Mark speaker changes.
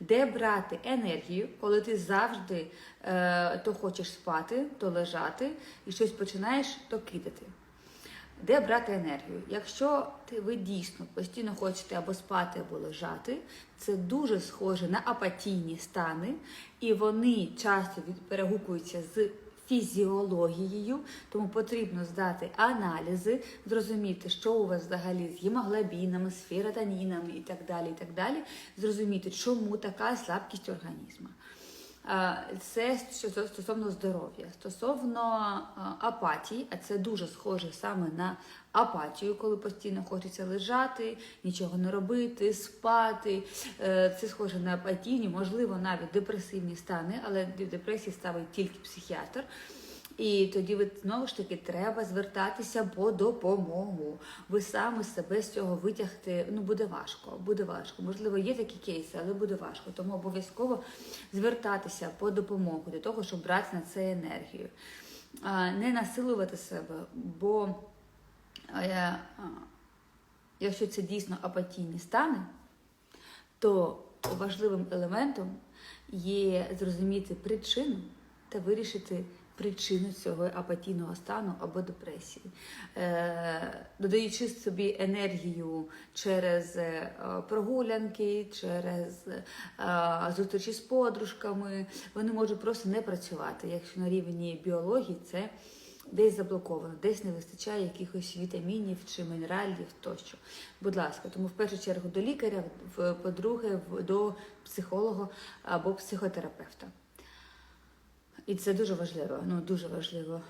Speaker 1: Де брати енергію, коли ти завжди е, то хочеш спати, то лежати, і щось починаєш, то кидати. Де брати енергію? Якщо ви дійсно постійно хочете або спати, або лежати, це дуже схоже на апатійні стани, і вони часто перегукуються з фізіологією, тому потрібно здати аналізи, зрозуміти, що у вас взагалі з гемоглобінами, з фіротанінами і так далі. і так далі, Зрозуміти, чому така слабкість організму. Це стосовно здоров'я. Стосовно апатії, а це дуже схоже саме на апатію, коли постійно хочеться лежати, нічого не робити, спати. Е, Це схоже на апатійні, можливо, навіть депресивні стани, але депресії ставить тільки психіатр. І тоді ви знову ж таки треба звертатися по допомогу. Ви саме себе з цього витягти ну буде важко. Буде важко. Можливо, є такі кейси, але буде важко. Тому обов'язково звертатися по допомогу для того, щоб брати на це енергію. Не насилувати себе, бо якщо це дійсно апатійні стани, то важливим елементом є зрозуміти причину та вирішити причину цього апатійного стану або депресії, е, додаючи собі енергію через е, прогулянки, через е, зустрічі з подружками, вони можуть просто не працювати, якщо на рівні біології це десь заблоковано, десь не вистачає якихось вітамінів чи мінералів тощо. Будь ласка, тому в першу чергу до лікаря, по-друге, до психолога або психотерапевта. І це дуже важливо, ну дуже важливо.